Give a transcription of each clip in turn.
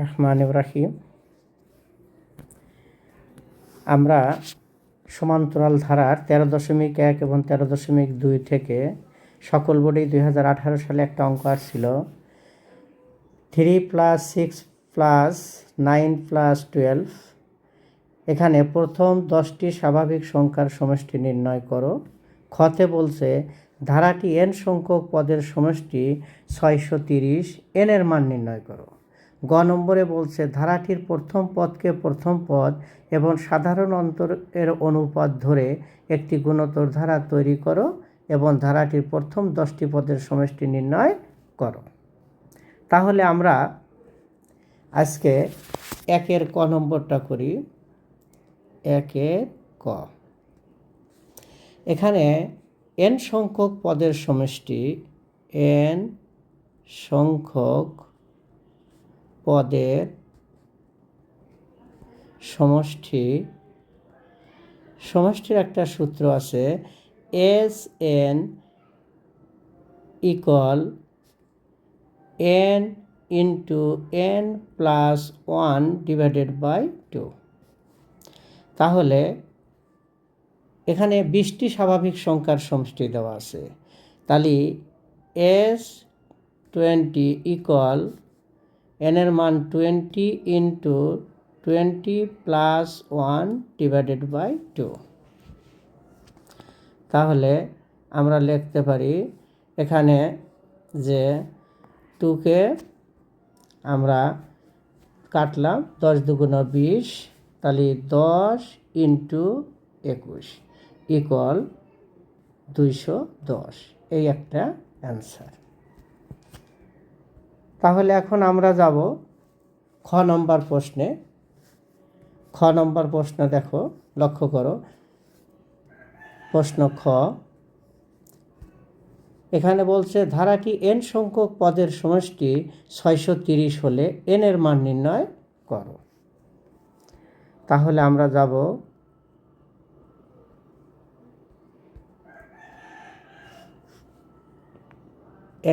রহমান রাহিম আমরা সমান্তরাল ধারার তেরো দশমিক এক এবং তেরো দশমিক দুই থেকে সকল বোর্ডেই দুই হাজার আঠারো সালে একটা অঙ্ক আসছিল। Three plus six plus nine plus twelve. এখানে প্রথম দশটি স্বাভাবিক সংখ্যার সমষ্টি নির্ণয় করো। খতে বলছে, ধারাটি এন সংখ্যক পদের সমষ্টি ছয়শো তিরিশ এনের মান নির্ণয় করো। গ নম্বরে বলছে, ধারাটির প্রথম পদকে প্রথম পদ এবং সাধারণ অন্তর এর অনুপাত ধরে একটি গুণোত্তর ধারা তৈরি করো এবং ধারাটির প্রথম দশটি পদের সমষ্টি নির্ণয় করো। তাহলে আমরা আজকে একের ক নম্বরটা করি। একের ক। এখানে এন সংখ্যক পদের সমষ্টি এন সংখ্যক পদের সমষ্টি, সমষ্টির একটা সূত্র আছে S N equal N into N plus one divided by two তাহলে এখানে বিশটি স্বাভাবিক সংখ্যার সমষ্টি দেওয়া আছে। তাহলে এস টোয়েন্টি ইকুয়াল এনের মান twenty into twenty plus one divided by two তাহলে আমরা লিখতে পারি এখানে যে টুকে আমরা কাটলাম দশ দুগুণ বিশ, তাহলে দশ ইন্টু একুশ ইকুয়াল দুইশো দশ। এই একটা অ্যান্সার তাহলে এখন আমরা যাব খ নম্বর প্রশ্নে। খ নম্বর প্রশ্ন দেখো, লক্ষ্য করো। প্রশ্ন খ। এখানে বলছে, ধারাটি এন সংখ্যক পদের সমষ্টি ছয়শো তিরিশ হলে এন এর মান নির্ণয় করো। তাহলে আমরা যাব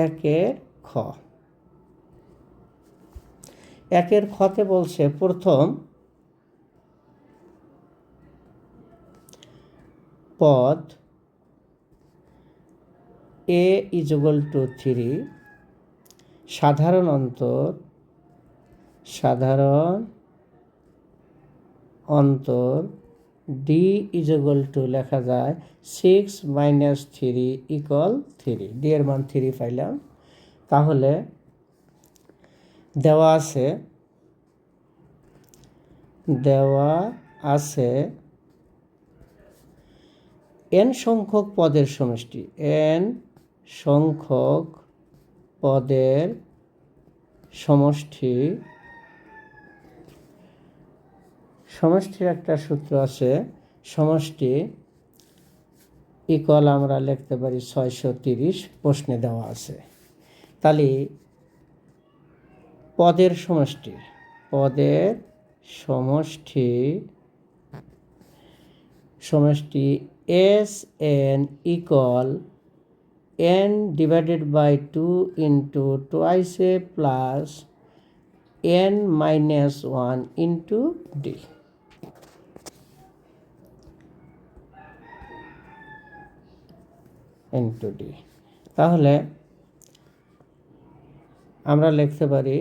একের খ। একের খতে বলছে, প্রথম পদ এ ইজুগল টু থ্রি সাধারণ অন্তর সাধারণ অন্তর ডি ইজুগল টু লেখা যায় six minus three equal three D এর মান থ্রি পাইলাম। তাহলে দেওয়া আছে। দেওয়া আছে এন সংখ্যক পদের সমষ্টি। এন সংখ্যক পদের সমষ্টি। সমষ্টির একটা সূত্র আছে। সমষ্টি ইকল আমরা লিখতে পারি ছয়শো তিরিশ প্রশ্নে দেওয়া আছে। তাহলে পদের সমষ্টি। পদের সমষ্টি সমষ্টি S N equal N divided by two into twice A plus N minus one into D into D তাহলে আমরা লিখতে পারি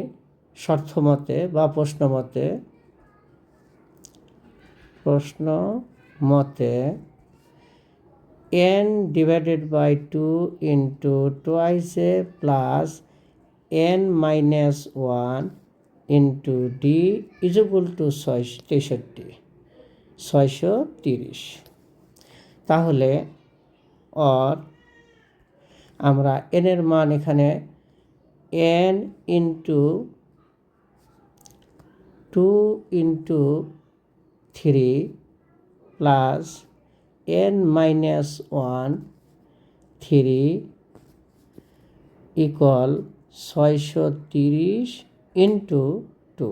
শর্ত মতে বা প্রশ্ন মতে প্রশ্ন মতে N divided by two into twice A plus N minus one into D equal to ছয় তেষট্টি, ছয়শো তিরিশ। তাহলে অর আমরা এনের মান এখানে N into two into three plus N minus one three equal ছয়শো তিরিশ ইন্টু টু।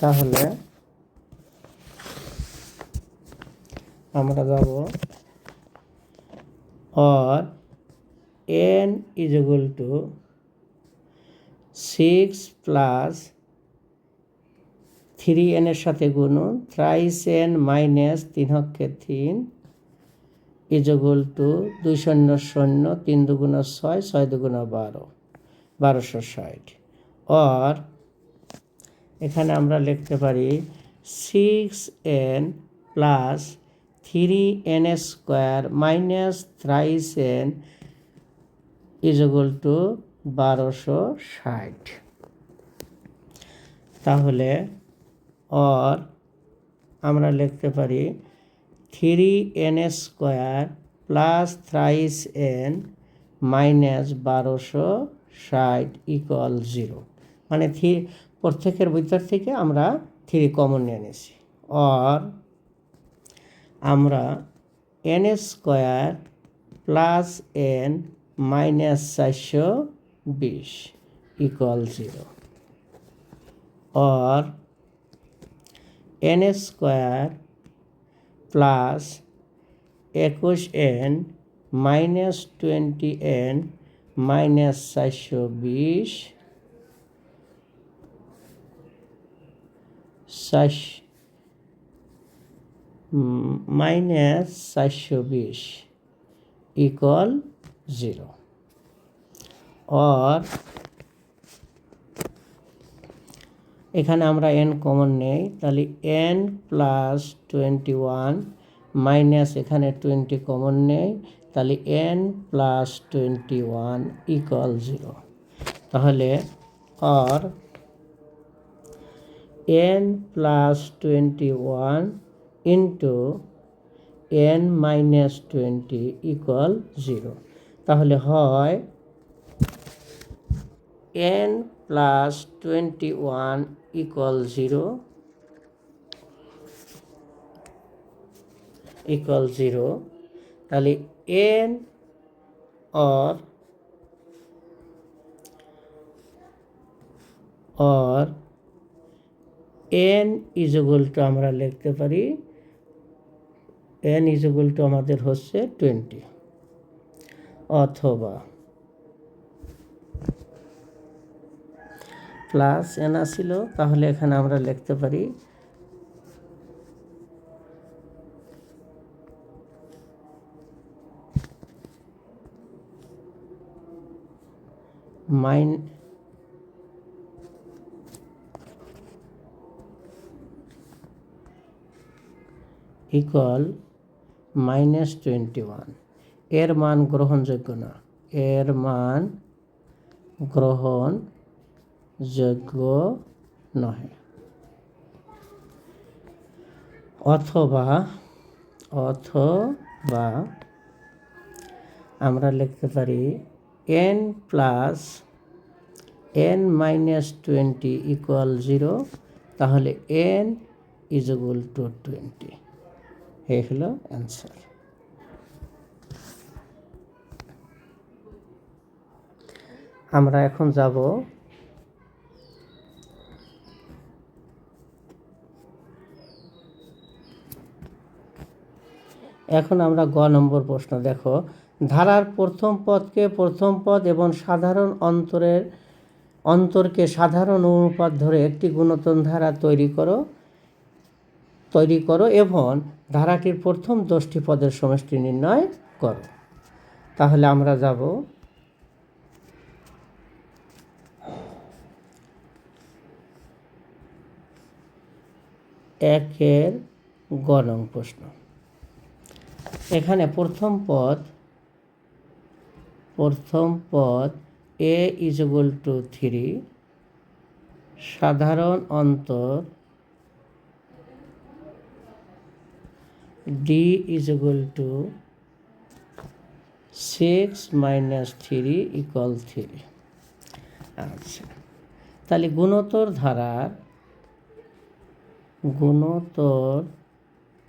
তাহলে আমরা যাব n is equal to six plus three এনের সাথে গুণন থ্রাইস এন মাইনাস তিন হক্ষে তিন ইজগুল টু, দুই শূন্য শূন্য, তিন দুগুণ ছয় ছয় দুগুণ বারো, বারোশো ষাট। অর এখানে আমরা লিখতে পারি six N plus three N square minus thrice N equal to, বারোশো ষাট। তাহলে অর আমরা লিখতে পারি three N square plus thrice N minus বারোশো ষাট ইকুয়াল জিরো মানে থ্রি প্রত্যেকের ভিতর থেকে আমরা থ্রি কমন নিয়ে নিয়েছি। অর আমরা N square plus N minus চারশো বিশ equal zero or N square plus একুশ N minus twenty N minus চারশো বিশ মাইনাস চারশো বিশ ইকুয়াল জিরো অর এখানে আমরা এন কমন নেই, তাহলে N plus twenty one minus এখানে টোয়েন্টি কমন নেই, তাহলে N plus twenty one equal zero তাহলে আর N plus twenty one into N minus twenty equal zero তাহলে হয় N plus twenty one equal zero equal zero তাহলে N or or N equal to আমরা লিখতে পারি N is equal two আমাদের হচ্ছে twenty অথবা প্লাস এন আসিল তাহলে এখানে আমরা লিখতে পারি mine equal minus twenty one. এর মান গ্রহণযোগ্য না। এর মান গ্রহণযোগ্য নহে। অথবা অথবা আমরা লিখতে পারি N plus N minus twenty equal zero তাহলে N is equal to twenty এই হলো অ্যান্সার আমরা এখন যাব এখন আমরা গ নম্বর প্রশ্ন, দেখো। ধারার প্রথম পদকে প্রথম পদ এবং সাধারণ অন্তরের, অন্তরকে সাধারণ অনুপাত ধরে একটি গুণতন ধারা তৈরি করো তৈরি করো এবং ধারাটির প্রথম দশটি পদের সমষ্টি নির্ণয় করো। তাহলে আমরা যাব। একের গণং প্রশ্ন। এখানে প্রথম পদ প্রথম পদ এ ইজগুল টু থ্রি সাধারণ অন্তর D equal to six minus three equal three আচ্ছা তাহলে গুণোত্তর ধারার গুণোত্তর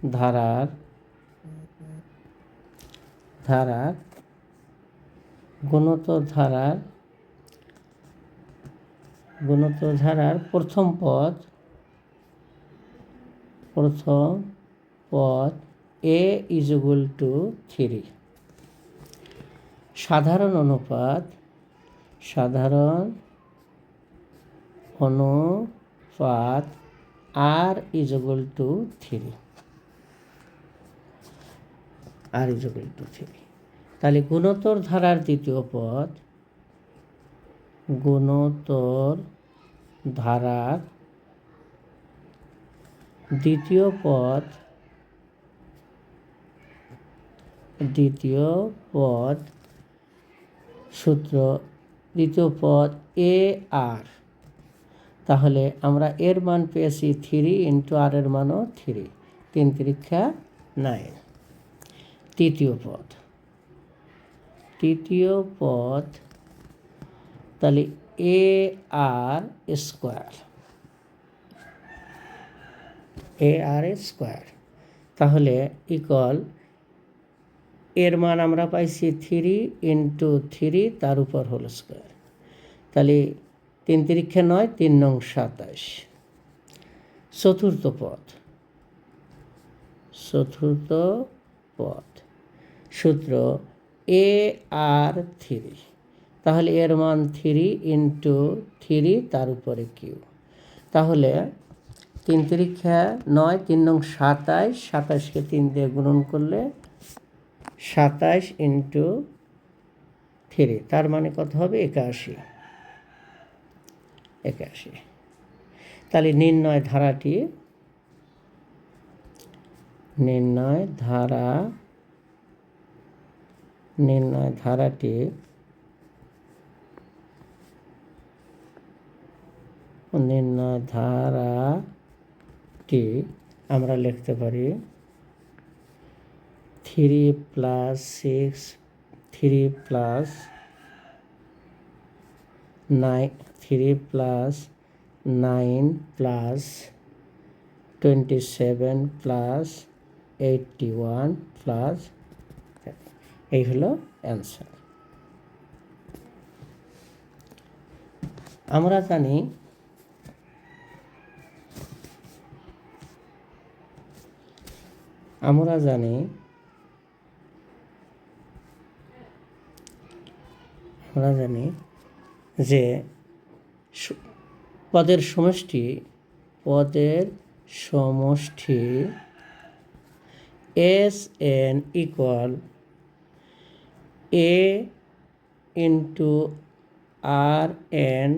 ধারার ধারার গুণোত্তর ধারার গুণোত্তর ধারার প্রথম পদ প্রথম পদ এ ইজুগুল টু থ্রি সাধারণ অনুপাত সাধারণ অনুপাত R equal to three R three তাহলে গুণোত্তর ধারার দ্বিতীয় পদ গুণোত্তর ধারার দ্বিতীয় পদ দ্বিতীয় পদ সূত্র দ্বিতীয় পদ এ আর। তাহলে আমরা এর মান পেয়েছি থ্রি ইন্টু আর এর মানও থ্রি তিন তিরিক্ষা নাইন তৃতীয় পদ। তৃতীয় পদ তাহলে A R square. A R square. তাহলে ইকল এর মান আমরা পাইছি থ্রি ইন্টু থ্রি তার উপর হোল স্কোয়ার তাহলে তিন তিরিক্ষে নয়, তিন নং সাতাশ। চতুর্থ পদ। চতুর্থ পদ। সূত্র এ আর থ্রি তাহলে এর মান থ্রি ইন্টু থ্রি তার উপরে কিউ তাহলে তিন তিরিক্ষা নয়, তিন নং সাতাইশ সাতাশকে তিন দিয়ে গুণন করলে সাতাইশ ইন্টু থ্রি তার মানে কত হবে? একাশি। একাশি। তাহলে নির্ণয় ধারাটি, নির্ণয় ধারা নির্ণয় ধারাটি নির্ণয় ধারাটি আমরা লিখতে পারি three plus six, three plus nine, three plus nine plus twenty seven plus eighty one plus এই হলো অ্যান্সার আমরা জানি আমরা জানি আমরা জানি যে পদের সমষ্টি পদের সমষ্টি S N equal A into R N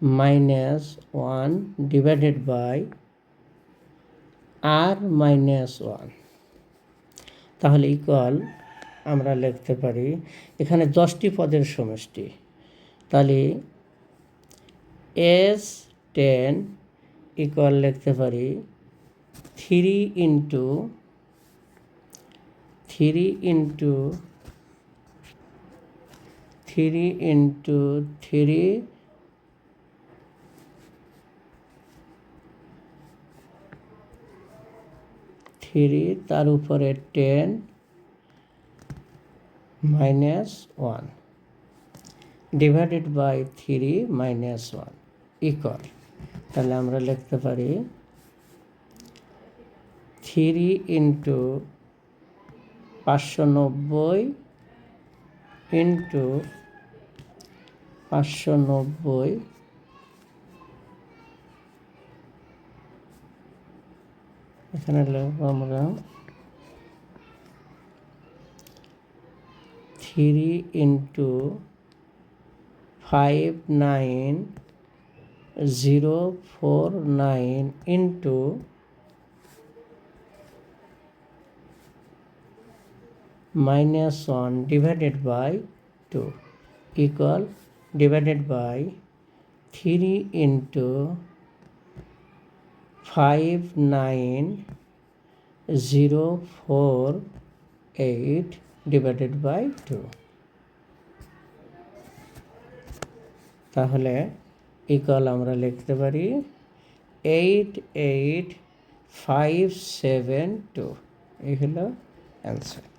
minus one divided by R minus one তাহলে ইকুয়াল আমরা লিখতে পারি, এখানে দশটি পদের সমষ্টি। তাহলে এস টেন ইকুয়াল লিখতে পারি three into three into three into three three তার উপরে ten minus one divided by three minus one equal. তাহলে আমরা লিখতে পারি থ্রি ইন্টু পাঁচশো নব্বই ইন্টু পাঁচশো নব্বই। এখানে লিখব আমরা three into five nine zero four nine into minus one divided by two equal five nine zero four eight divided by two তাহলে ইকুয়াল আমরা লিখতে পারি eight eight five seven two এই হলো অ্যান্সার